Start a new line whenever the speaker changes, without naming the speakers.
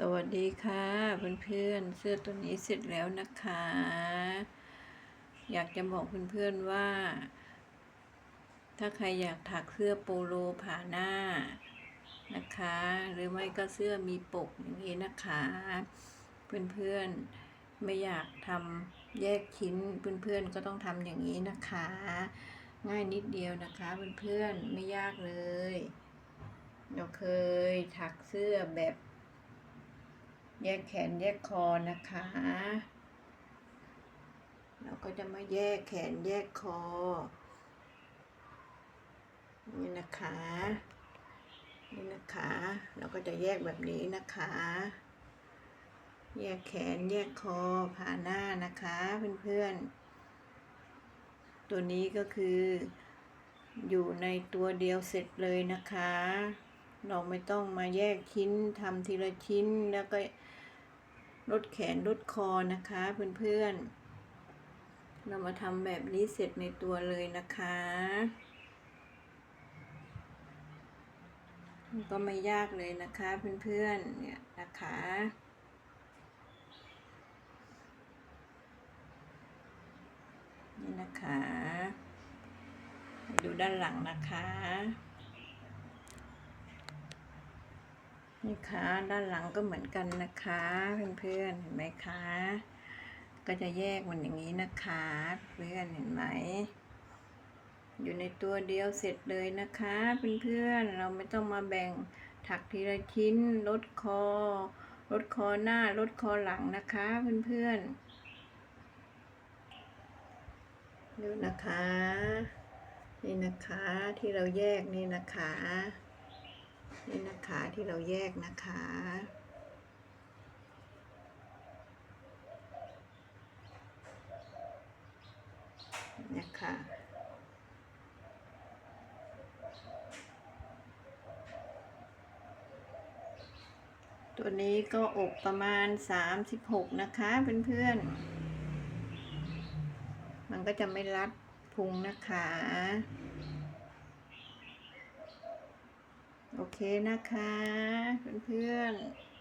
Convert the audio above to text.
สวัสดีค่ะเพื่อนๆเสื้อตัวนี้เสร็จแล้วนะคะ อยากจะบอกเพื่อนๆว่า ถ้าใครอยากถักเสื้อโปโลผ่าหน้านะคะ หรือไม่ก็เสื้อมีปกอย่างนี้นะคะ เพื่อนๆไม่อยากทำแยกชิ้นเพื่อนๆก็ต้องทำอย่างนี้นะคะ ง่ายนิดเดียวนะคะเพื่อนๆไม่ยากเลยเราเคยถักเสื้อแบบ แยกแขนแยกคอนะคะ เราก็จะมาแยกแขนแยกคอ นี่นะคะ นี่นะคะ เราก็จะแยกแบบนี้นะคะ แยกแขนแยกคอผ่าหน้านะคะเพื่อนๆ ตัวนี้ก็คืออยู่ในตัวเดียวเสร็จเลยนะคะ เราไม่ต้องมาแยกชิ้นทำทีละชิ้นแล้วก็ลดแขนลดคอนะคะเพื่อนๆ เรามาทำแบบนี้เสร็จในตัวเลยนะคะก็ไม่ยากเลยนะคะเพื่อนๆ เนี่ยนะคะนี่นะคะ ดูด้านหลังนะคะ นี่คะด้านหลังก็เหมือนกันนะคะ เพื่อนๆเห็นไหมคะ ก็จะแยกมันอย่างนี้นะคะ เพื่อนเห็นไหม อยู่ในตัวเดียวเสร็จเลยนะคะเพื่อนๆเราไม่ต้องมาแบ่งถักทีละชิ้นลดคอลดคอหน้าลดคอหลังนะคะเพื่อนๆดูนะคะ นี่นะคะที่เราแยกนี่นะคะ นี่นะคะที่เราแยกนะคะ นะคะตัวนี้ก็อกประมาณ 36 นะคะเพื่อนๆ มันก็จะไม่รัดพุงนะคะ โอเคนะคะ เพื่อนๆ